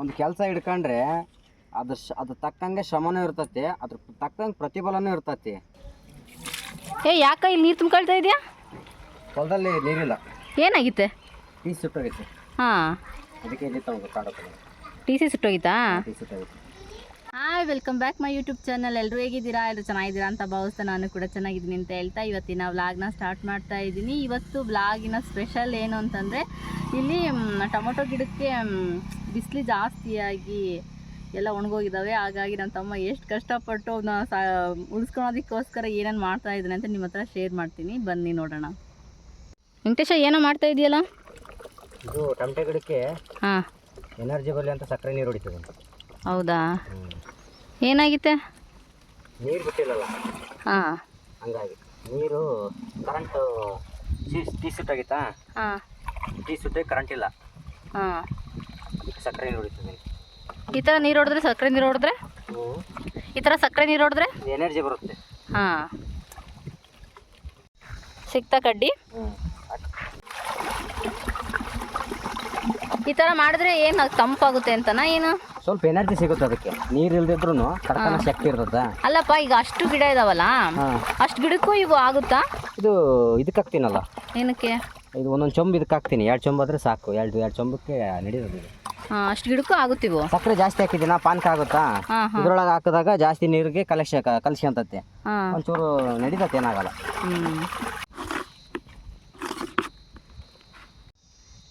ಒಂದು ಕೆಲಸ ಹಿಡ್ಕೊಂಡ್ರೆ ಅದ್ರ ಶ ಅದ್ರ ತಕ್ಕಂಗೆ ಶ್ರಮನೂ ಇರ್ತತಿ ಅದ್ರ ತಕ್ಕಂಗೆ ಪ್ರತಿಫಲನೂ ಇರ್ತತಿ. ಏ ಯಾಕ ಇಲ್ಲಿ ನೀರು ತುಂಬ್ಕೊಳ್ತಾ ಇದೆಯಾ? ಹೊಲದಲ್ಲಿ ನೀರಿಲ್ಲ. ಏನಾಗಿತ್ತೆ? ಟೀ ಸುಟ್ಟೋಗಿತ್ತು. ಹಾಂ. ಅದಕ್ಕೆ ಟಿ ಸಿ ಕಾಡೋದು ಟಿ ಸಿ ಸುಟ್ಟೋಗಿತ್ತಾ? ಟೀ ಸುಟ್ಟೋಗಿತ್ತು. Hi welcome back my YouTube channel ಎಲ್ಲರೂ ಹೇಗಿದ್ದೀರಾ? ಎಲ್ಲರೂ ಚೆನ್ನಾಗಿದ್ದೀರಾ ಅಂತ ಭಾವಿಸ್ತಾ ನಾನು ಕೂಡ ಚೆನ್ನಾಗಿದ್ದೀನಿ ಅಂತ ಹೇಳ್ತಾ ಇವತ್ತಿನ ವ್ಲಾಗ್ನ ಸ್ಟಾರ್ಟ್ ಮಾಡ್ತಾ ಇದ್ದೀನಿ. ಇವತ್ತು ವ್ಲಾಗಿನ ಸ್ಪೆಷಲ್ ಏನು ಅಂತಂದರೆ ಇಲ್ಲಿ ಟೊಮೊಟೊ ಗಿಡಕ್ಕೆ ಬಿಸಿಲು ಜಾಸ್ತಿಯಾಗಿ ಎಲ್ಲ ಒಣಗೋಗಿದ್ದಾವೆ ಹಾಗಾಗಿ ನನ್ನ ತಮ್ಮ ಎಷ್ಟು ಕಷ್ಟಪಟ್ಟು ಸಾ ಉಳಿಸ್ಕೊಳೋದಕ್ಕೋಸ್ಕರ ಏನೇನು ಮಾಡ್ತಾ ಇದ್ದಾನೆ ಅಂತ ನಿಮ್ಮ ಹತ್ರ ಶೇರ್ ಮಾಡ್ತೀನಿ. ಬನ್ನಿ ನೋಡೋಣ. ವೆಂಕಟೇಶ ಏನೋ ಮಾಡ್ತಾ ಇದೆಯಲ್ಲ? ಇದು ಟೊಮೆಟೊ ಗಿಡಕ್ಕೆ ಹಾಂ. ಎನರ್ಜಿ ಬರಲಿ ಅಂತ ಸಕ್ಕರೆ ನೀರು ಹೊಡಿತದೆ. ಹೌದಾ? ಏನಾಗಿತ್ತೆ? ನೀರು ಬಿಟ್ಟಿಲ್ಲಲ್ಲ? ಹಾಂ. ಹಂಗಾಗಿ ನೀರು ಕರೆಂಟು ಟೀ ಸುಟ್ಟಾಗಿತ್ತಾ ಹಾಂ. ಟೀ ಸುಟ್ಟೆ ಕರೆಂಟ್ ಇಲ್ಲ. ಹಾಂ. ಸಕ್ಕರೆ ನೀರು ಹೊಡಿತದೆ ಈ ಥರ ನೀರು ಹೊಡೆದ್ರೆ ಸಕ್ಕರೆ ನೀರು ಹೊಡೆದ್ರೆ? ಈ ಥರ ಸಕ್ಕರೆ ನೀರು ಹೊಡೆದ್ರೆ? ಎನರ್ಜಿ ಬರುತ್ತೆ. ಹಾಂ. ಸಿಗ್ತಾ ಕಡ್ಡಿ? ಈ ಥರ ಮಾಡಿದ್ರೆ ಏನು ತಂಪಾಗುತ್ತೆ ಅಂತನಾ ಏನು? ಸ್ವಲ್ಪ ಎನರ್ಜಿ ಸಿಗುತ್ತೆ ಅದಕ್ಕೆ. ನೀರ್ ಇಲ್ದಿದ್ರು ಕಡಕನ ಶಕ್ತಿ ಇರ್ತದೆ. ಅಲ್ಲಪ್ಪ ಈಗ ಅಷ್ಟು ಗಿಡ ಇದಾವಲ್ಲ? ಅಷ್ಟು ಗಿಡಕ್ಕೂ ಇವು ಆಗುತ್ತಾ? ಇದು ಇದಕ್ಕೆ ಹಾಕ್ತೀನಲ್ಲ. ಏನಕ್ಕೆ? ಇದು ಒಂದೊಂದು ಚೊಂಬ್ ಇದಕ್ಕೆ ಹಾಕ್ತೀನಿ. ಎರಡು ಚೊಂಬು ಆದ್ರೆ ಸಾಕು. ಎರಡು ಎರಡು ಚೊಂಬಕ್ಕೆ ನಡೀತದೆ ಇದು. ಅಷ್ಟು ಗಿಡಕ್ಕೂ ಆಗುತ್ತಿವು ಸಕ್ಕರೆ ಜಾಸ್ತಿ ಹಾಕಿದ್ದೀನ ಪಾನಕ ಆಗುತ್ತಾ? ಇದ್ರೊಳಗೆ ಹಾಕಿದಾಗ ಜಾಸ್ತಿ ನೀರಿಗೆ ಕಲೆಕ್ಷ ಕಲಿಸ್ಕೊಂತತ್ತೆ ಅಂತತ್ತೆ ಒಂಚೂರು ನಡೀತತ್ತೆ ಏನಾಗಲ್ಲ.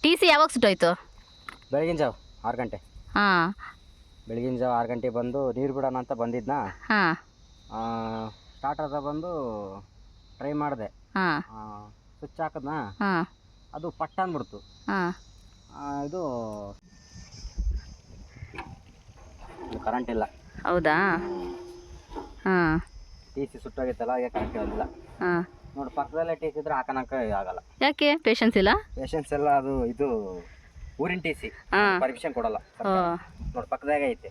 ಟಿ ಸಿ ಯಾವಾಗ ಸುಟ್ಟೋಯ್ತು ಬೆಳಗಿನ ಜಾವ ಆರು ಗಂಟೆ. ಹಾಂ. ಬೆಳಗಿನ ಜಾವ ಆರು ಗಂಟೆ ಬಂದು ನೀರು ಬಿಡೋಣ ಅಂತ ಬಂದಿದ್ನ? ಹಾಂ. ಸ್ಟಾರ್ಟ್ ಆದ ಬಂದು ಟ್ರೈ ಮಾಡಿದೆ. ಹಾಂ. ಸ್ವಿಚ್ ಹಾಕದ್ನ? ಹಾಂ. ಅದು ಪಟ್ಟ ಅಂದ್ಬಿಡ್ತು. ಹಾಂ. ಇದು ಕರೆಂಟ್ ಇಲ್ಲ. ಹೌದಾ? ಹಾಂ. ಟಿ ಸಿ ಸುಟ್ಟೋಗಿತ್ತಲ್ಲ ಹಾಗೆ ಕರೆಂಟ್ ಬಂದಿಲ್ಲ. ಹಾಂ. ನೋಡಿ ಪಕ್ಕದಲ್ಲೇ ಟಿ ಸಿ ಇದ್ರೆ ಹಾಕೋಣಕ್ಕೆ ಆಗಲ್ಲ. ಯಾಕೆ? ಪೇಷನ್ಸ್ ಇಲ್ಲ? ಪೇಷನ್ಸ್ ಎಲ್ಲ ಅದು ಇದು ಊರಿನ ಟಿ ಸಿ ಪರ್ಮಿಷನ್ ಕೊಡಲ್ಲ ನೋಡ್ ಪಕ್ಕದಾಗ ಐತೆ.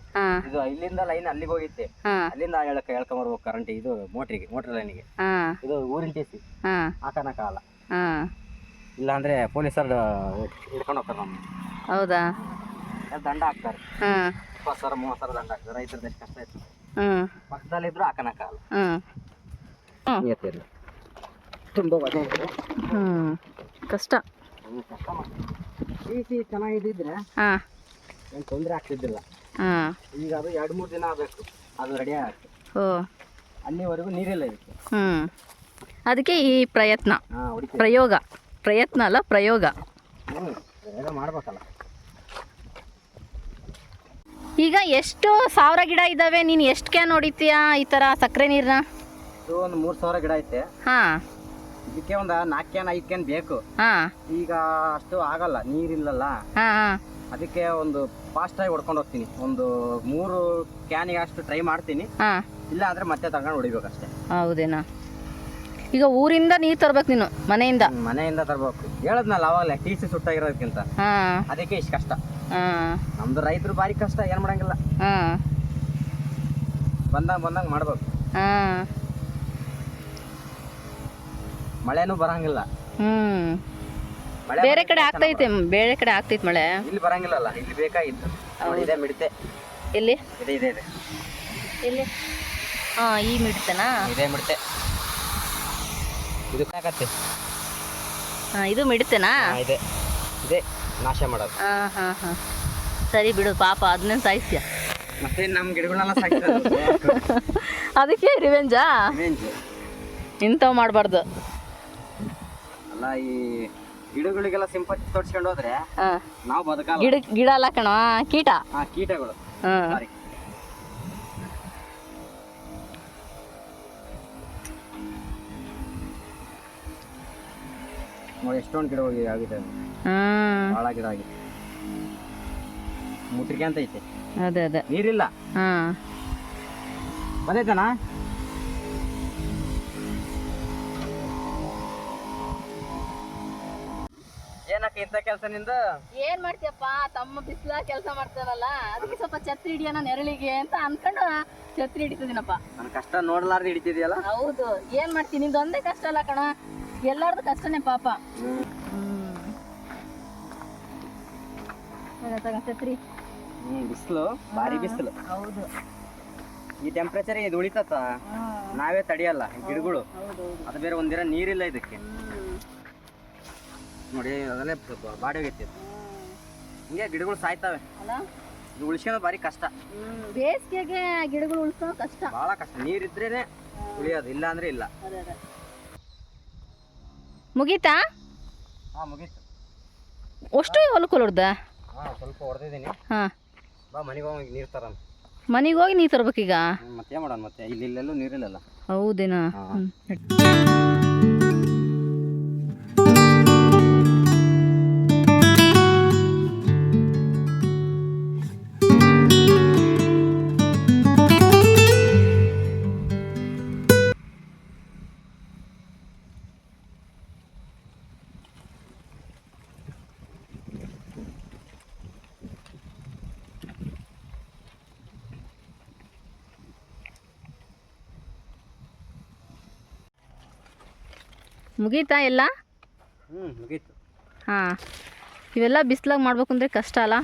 ಇದು ಇಲ್ಲಿಂದ ಲೈನ್ ಅಲ್ಲಿಗೆ ಹೋಗಿತ್ತೆ. ಅಲ್ಲಿಂದ ಹೇಳಕ್ ಹೇಳ್ಕೊಂಬರ್ಬೇಕು ಕರೆಂಟ್ ಇದು ಮೋಟ್ರಿಗೆ ಮೋಟ್ರ್ ಲೈನಿಗೆ ಇದು ಊರಿನ ಟಿ ಸಿ. ಹಾಂ. ಕಾಲ ಇಲ್ಲ ಇಲ್ಲಾಂದ್ರೆ ಪೊಲೀಸರು ಹಿಡ್ಕೊಂಡು ಹೋಗ್ತಾರೆ ನಮ್ಮ ಹೌದಾ? ದಂಡ ಹಾಕ್ತಾರೆ. ಇಪ್ಪತ್ತು ಸಾವಿರ ಮೂವತ್ತು ಸಾವಿರ ದಂಡ ಹಾಕ್ತಾರೆ. ರೈತರದ್ದು ಎಷ್ಟು ಕಷ್ಟ ಆಯ್ತು ಪಕ್ಕದಲ್ಲಿ ಹ್ಞೂ ನಿಯತ್ತಿಲ್ಲ ತುಂಬ ಕಷ್ಟ. ಹ್ಮ್, ಕಷ್ಟ ಟಿ ಸಿ ಚೆನ್ನಾಗಿದ್ದಿದ್ರೆ ಹಾಂ. ಏನು ತೊಂದರೆ ಆಗ್ತಿದ್ದಿಲ್ಲ. ಹಾಂ. ಈಗ ಅದು ಎರಡು ಮೂರು ದಿನ ಆಗಬೇಕು. ಅದು ರೆಡಿ ಆಗಕ್ಕೆ ಓ ಅಲ್ಲಿವರೆಗೂ ನೀರಿಲ್ಲ ಇದಕ್ಕೆ. ಹ್ಞೂ ಅದಕ್ಕೆ ಈ ಪ್ರಯತ್ನ. ಹಾಂ ಪ್ರಯೋಗ. ಪ್ರಯತ್ನ ಅಲ್ಲ ಪ್ರಯೋಗ. ಹ್ಞೂ ಏನೋ ಮಾಡ್ಬೇಕಲ್ಲ. ಈಗ ಎಷ್ಟು ಸಾವಿರ ಗಿಡ ಇದ್ದಾವೆ ನೀನು ಎಷ್ಟು ಕ್ಯಾನ್ ಹೊಡಿತೀಯಾ ಈ ಥರ ಸಕ್ಕರೆ ನೀರನ್ನ ಇದು ಒಂದು ಮೂರು ಸಾವಿರ ಗಿಡ ಐತೆ. ಹಾಂ. ಇದಕ್ಕೆ ಒಂದು ನಾಲ್ಕು ಕ್ಯಾನ್ ಐದು ಕ್ಯಾನ್ ಬೇಕು. ಹಾಂ. ಈಗ ಅಷ್ಟು ಆಗಲ್ಲ ನೀರಿಲ್ಲಲ್ಲ. ಹಾ ಹಾಂ. ಅದಕ್ಕೆ ಒಂದು ಫಾಸ್ಟಾಗಿ ಹೊಡ್ಕೊಂಡು ಹೋಗ್ತೀನಿ. ಒಂದು ಮೂರು ಕ್ಯಾನಿಗೆ ಅಷ್ಟು ಟ್ರೈ ಮಾಡ್ತೀನಿ. ಹಾ. ಇಲ್ಲ ಅಂದ್ರೆ ಮತ್ತೆ ತಗೊಂಡು ಹೊಡಿಬೇಕಷ್ಟೇ. ಹೌದೇನಾ? ಈಗ ಊರಿಂದ ನೀರು ತರ್ಬೇಕು ನೀನು ಮನೆಯಿಂದ? ಮನೆಯಿಂದ ತರಬೇಕು. ಹೇಳದ್ನಲ್ಲ ಅವಾಗಲೇ ಟಿ ಸಿ ಸುಟ್ಟಾಗಿರೋದಕ್ಕಿಂತ ಹಾಂ. ಅದಕ್ಕೆ ಇಷ್ಟು ಕಷ್ಟ. ಹಾಂ. ನಮ್ದು ರೈತರು ಭಾರಿ ಕಷ್ಟ ಏನ್ ಮಾಡಂಗಿಲ್ಲ. ಬಂದಾಗ ಬಂದಂಗ ಬಂದಂಗ ಮಾಡ್ಬೇಕು. ಹಾಂ. ಮಳೆನೂ ಬರಂಗಿಲ್ಲ. ಹ್ಮ್. ಮಳೆ ಬೇರೆ ಕಡೆ ಆಗ್ತೈತೆ ಬೇರೆ ಕಡೆ ಆಗ್ತೈತೆ ಮಳೆ. ಇಲ್ಲಿ ಬರಂಗಿಲ್ಲಲ್ಲ ಇಲ್ಲಿ ಬೇಕಾಗಿತ್ತು. ನೋಡಿ ಇದೆ ಮಿಡತೆ. ಎಲ್ಲಿ ಇದೆ ಇದೆ ಇದೆ. ಎಲ್ಲಿ ಹಾಂ ಈ ಮಿಡ್ತನಾ? ಇದೆ ಮಿಡತೆ. ಇದು ಕಾಕತ್ತೆ. ಹಾಂ ಇದು ಮಿಡ್ತನಾ? ಹಾ, ಇದೆ. ಇದೆ. ನಾಶ ಮಾಡೋದು. ಹಾ ಹಾ ಹಾ. ಸರಿ ಬಿಡು ಪಾಪ ಅದನ್ನ ಸಾಯಿಸ್ಯ ಮತ್ತೆ ನಮ್ಮ ಗಿಡಗಳನ್ನ ಸಾಕಿರೋದು ಅದಕ್ಕೆ ರಿವೆಂಜಾ ರಿವೆಂಜ್. ಇಂಥವು ಮಾಡಬಾರ್ದು. ಅಲ್ಲ ಈ ಗಿಡಗಳಿಗೆಲ್ಲ ಸಿಂಪತಿ ತೋರಿಸ್ಕೊಂಡು ಹೋದ್ರೆ ಹಾಂ. ನಾವು ಬದುಕಲ್ಲ. ಗಿಡ ಗಿಡ ಅಲ್ಲ ಕಣ ಕೀಟ. ಹಾ ಕೀಟಗಳು. ಹಾಂ. ಸಾರಿ ನೋಡಿ ಎಷ್ಟೊಂದು ಗಿಡ ಹೋಗಿ ಆಗಿದೆ ಹಾಂ. ಭಾಳ ಗಿಡ ಆಗಿದೆ. ಮುಟ್ರಿಕೆ ಅಂತ ಐತೆ. ಅದೇ ಅದೇ. ನೀರಿಲ್ಲ? ಹಾಂ. ಬಂದೈತಣ್ಣ ಏನಕ್ಕ ಇಂತ ಕೆಲಸ ನಿಂದ? ಏನ್ ಮಾಡ್ತೀಯಪ್ಪ? ತಮ್ಮ ಬಿಸಿಲ ಕೆಲಸ ಮಾಡ್ತಾರಲ್ಲ ಅದಕ್ಕೆ ಸ್ವಲ್ಪ ಛತ್ರಿ ಹಿಡಿಯೋಣ ನೆರಳಿಗೆ ಅಂತ ಅನ್ಕೊಂಡು ಛತ್ರಿ ಹಿಡಿತಿದ್ದೀನಪ್ಪ. ನನ್ನ ಕಷ್ಟ ನೋಡ್ಲಾರ್ದು ಹಿಡಿತಿದ್ಯಲ್ಲ? ಹೌದು. ಏನ್ ಮಾಡ್ತೀನಿ ನಿಂದು ಒಂದೇ ಕಷ್ಟ ಅಲ್ಲ ಕಣ. ಎಲ್ಲಾರ್ದು ಕಷ್ಟನೇ ಪಾಪ. ಛತ್ರಿ. ಹ್ಮ್ ಬಿಸಿಲು. ಭಾರಿ ಬಿಸಿಲು. ಹೌದು. ಈ ಟೆಂಪ್ರೇಚರ್ ಇದು ಉಳಿತತ್ತ? ನಾವೇ ತಡಿಯಲ್ಲ ಗಿಡಗಳು. ಅದು ಬೇರೆ ಒಂದಿರ ನೀರಿಲ್ಲ ಇದಕ್ಕೆ. ನೋಡಿ ಅದನ್ನೇ ಬಾಡಿ ಹೋಗೈತಿ. ಹಿಂಗೆ ಗಿಡಗಳು ಸಾಯ್ತವೆ. ಅಲ್ಲ? ಇದು ಉಳಿಸ್ಕೊಂಡು ಭಾರಿ ಕಷ್ಟ. ಬೇಸಿಗೆಗೆ ಗಿಡಗಳು ಉಳಿಸೋ ಕಷ್ಟ. ಭಾಳ ಕಷ್ಟ. ನೀರಿದ್ರೇನೆ ಉಳಿಯೋದು ಇಲ್ಲ. ಅಂದ್ರೆ ಇಲ್ಲ ಮುಗೀತಾ? ಹಾಂ ಮುಗೀತು. ಅಷ್ಟು ಹೊಲಕ್ಕೆ ಹೊಲಡ್ದ ಹಾಂ ಸ್ವಲ್ಪ ಹೊಡೆದಿದ್ದೀನಿ ಹಾಂ. ಬಾ ಮನೆಗೆ ಹೋಗಿ ನೀರು ತರ ಮನೆಗೆ ಹೋಗಿ ನೀರು ತರ್ಬೇಕೀಗ? ಮತ್ತೆ ಮಾಡೋಣ ಮತ್ತೆ? ಇಲ್ಲಿ ಇಲ್ಲೆಲ್ಲೂ ನೀರಿಲ್ಲಲ್ಲ. ಹೌದೇನಾ? ಮುಗೀತಾ ಎಲ್ಲ? ಹ್ಞೂ ಮುಗೀತು. ಹಾಂ. ಇವೆಲ್ಲ ಬಿಸಿಲಾಗಿ ಮಾಡ್ಬೇಕು ಅಂದರೆ ಕಷ್ಟ ಅಲ್ಲ?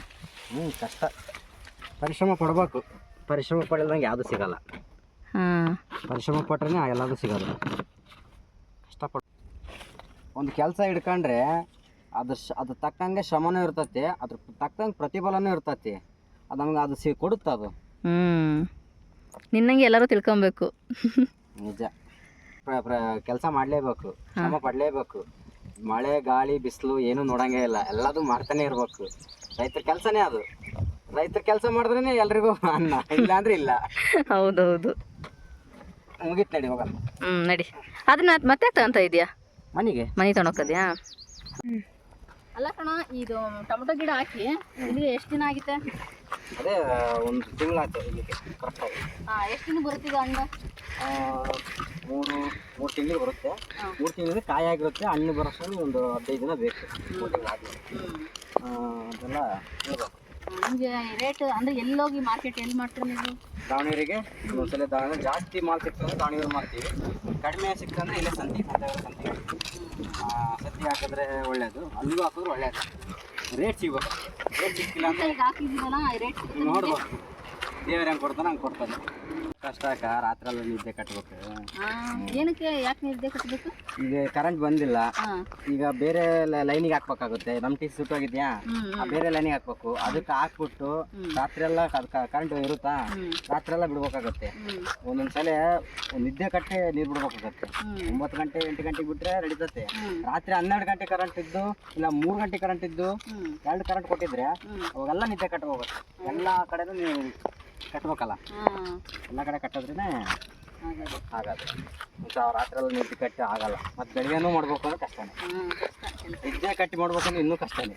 ಹ್ಞೂ ಕಷ್ಟ. ಪರಿಶ್ರಮ ಪಡಬೇಕು. ಪರಿಶ್ರಮ ಪಡಿಲ್ದಂಗೆ ಯಾವುದು ಸಿಗಲ್ಲ. ಹಾಂ. ಪರಿಶ್ರಮ ಪಟ್ರೆ ಎಲ್ಲದೂ ಸಿಗಲ್ಲ ಕಷ್ಟಪಟ್ಟು ಒಂದು ಕೆಲಸ ಹಿಡ್ಕೊಂಡ್ರೆ ಅದ್ರ ಶ ಅದು ತಕ್ಕಂಗೆ ಶ್ರಮನೂ ಇರ್ತೈತಿ ಅದ್ರ ತಕ್ಕಂಗೆ ಪ್ರತಿಫಲನೂ ಇರ್ತೈತಿ. ಅದು ನಮ್ಗೆ ಅದು ಸಿ ಕೊಡುತ್ತೆ ಅದು. ಹ್ಞೂ ನಿನ್ನಂಗೆ ಎಲ್ಲರೂ ತಿಳ್ಕೊಬೇಕು. ನಿಜ. ಕೆಲಸ ಮಾಡಲೇಬೇಕು ಶ್ರಮ ಪಡ್ಲೇಬೇಕು. ಮಳೆ ಗಾಳಿ ಬಿಸಿಲು ಏನು ನೋಡಂಗೇ ಇಲ್ಲ. ಎಲ್ಲದೂ ಮಾಡ್ತಾನೆ ಇರ್ಬೇಕು. ರೈತರ ಕೆಲಸನೇ ಅದು. ರೈತರ ಕೆಲಸ ಮಾಡಿದ್ರೇನೆ ಎಲ್ರಿಗೂ ಅನ್ನ. ಇಲ್ಲ ಅಂದ್ರೆ ಇಲ್ಲ. ಹೌದೌದು. ಮುಗಿತ್ ನಡಿ ಹೋಗಲ್ಲ ಹ್ಮ್ ನಡಿ. ಅದನ್ನ ಮತ್ತೆ ತಗೊಂತ ಇದೆಯಾ? ಮನೆಗೆ. ಮನೆ ತಗೊಂಡೋಗ್ತದ್ಯಾ? ಅಲ್ಲ ಕಣ ಇದು ಟೊಮೆಟೊ ಗಿಡ ಹಾಕಿ ಇಲ್ಲಿಗೆ ಎಷ್ಟು ದಿನ ಆಗಿತ್ತೆ? ಅದೇ ಒಂದು ತಿಂಗಳಾಯ್ತು ಇಲ್ಲಿಗೆ ಕರೆಕ್ಟಾಗಿ ಹಾಂ ಎಷ್ಟು ದಿನ ಬರುತ್ತಿದೆ ಹಣ್ಣು ಮೂರು ಮೂರು ತಿಂಗಳು ಬರುತ್ತೆ. ಮೂರು ತಿಂಗಳಿಗೆ ಕಾಯಾಗಿರುತ್ತೆ ಹಣ್ಣು ಬರೋಷ್ಟು ಒಂದು ಹದಿನೈದು ದಿನ ಬೇಕು. ಮೂರು ತಿಂಗಳು ಆದ್ಮೇಲೆ. ಅದೆಲ್ಲ ಹೇಳ್ಬೇಕು. ನಿಮಗೆ ರೇಟ್ ಅಂದರೆ ಎಲ್ಲೋಗಿ ಮಾರ್ಕೆಟ್ ಎಲ್ಲಿ ಮಾಡ್ತೀರಿ ನೀವು? ದಾವಣಗೆರೆಗೆ ಒಂದ್ಸಲ ದಾವಣಗೆರೆ. ಜಾಸ್ತಿ ಮಾಲ್ ಸಿಕ್ತಂದ್ರೆ ದಾವಣಗೆರೆ ಮಾಡ್ತೀವಿ. ಕಡಿಮೆ ಸಿಕ್ತಂದ್ರೆ ಇಲ್ಲೇ ಸಂತಿ ಸಂತಿ ಸಂತಿ ಹಾಕಿದ್ರೆ ಒಳ್ಳೇದು. ಅಲ್ಲಿಗೂ ಹಾಕಿದ್ರೆ ಒಳ್ಳೇದು. ರೇಟ್ ಸಿಗ್ಬೇಕು. ರೇಟ್ ಸಿಕ್ಕಿಲ್ಲ ಅಂತ ಅಂದ್ರೆ ಹಾಕಿದ್ದೀವಲ್ಲ ರೇಟ್ ನೋಡ್ಬೇಕು ದೇವ್ರು ಹೆಂಗ್ ಕೊಡ್ತಾನ ಹಂಗೆ ಕೊಡ್ತಾನೆ. ಕಷ್ಟ ಅಕ್ಕ ರಾತ್ರಿ ಅಲ್ಲಿ ನಿದ್ದೆ ಕಟ್ಬೇಕು. ಏನಕ್ಕೆ ಯಾಕೆ ನಿದ್ದೆ ಕಟ್ಟಬೇಕು ಈಗ ಕರೆಂಟ್ ಬಂದಿಲ್ಲ. ಈಗ ಬೇರೆ ಲೈನಿಗೆ ಹಾಕ್ಬೇಕಾಗುತ್ತೆ. ನಮ್ ಟಿ ಸುಟ್ಟೋಗಿದ್ಯಾ ಹೋಗಿದ್ಯಾ? ಆ ಬೇರೆ ಲೈನಿಗೆ ಹಾಕ್ಬೇಕು. ಅದಕ್ಕೆ ಹಾಕ್ಬಿಟ್ಟು. ರಾತ್ರಿ ಎಲ್ಲ ಕರೆಂಟ್ ಇರುತ್ತಾ? ರಾತ್ರಿ ಎಲ್ಲ ಬಿಡ್ಬೇಕಾಗತ್ತೆ. ಒಂದೊಂದ್ಸಲ ನಿದ್ದೆ ಕಟ್ಟೆ ನೀರು ಬಿಡ್ಬೇಕಾಗತ್ತೆ. ಒಂಬತ್ತು ಗಂಟೆ ಎಂಟು ಗಂಟೆಗೆ ಬಿಟ್ರೆ ನಡೀತತೆ ರಾತ್ರಿ ಹನ್ನೆರಡು ಗಂಟೆ ಕರೆಂಟ್ ಇದ್ದು ಇಲ್ಲ ಮೂರು ಗಂಟೆ ಕರೆಂಟ್ ಇದ್ದು ಎರಡು ಕರೆಂಟ್ ಕೊಟ್ಟಿದ್ರೆ ಅವಾಗೆಲ್ಲ ನಿದ್ದೆ ಕಟ್ಟಬೇಕು ಎಲ್ಲಾ ಎಲ್ಲ ಕಡೆನೂ ನೀವು ಕಟ್ಬೇಕಲ್ಲ? ಎಲ್ಲ ಕಡೆ ಕಟ್ಟಿದ್ರೇ ಆಗಲ್ಲ ಮತ್ತೆ ಆ ರಾತ್ರಿ ಎಲ್ಲ ನಿದ್ದೆ ಕಟ್ಟಿ ಆಗಲ್ಲ. ಮತ್ತೆ ಬೆಳಗ್ಗೆನೂ ಮಾಡ್ಬೇಕು ಅಂದ್ರೆ ಕಷ್ಟನೇ. ನಿದ್ದೆ ಕಟ್ಟಿ ಮಾಡ್ಬೇಕಂದ್ರೆ ಇನ್ನೂ ಕಷ್ಟನೇ.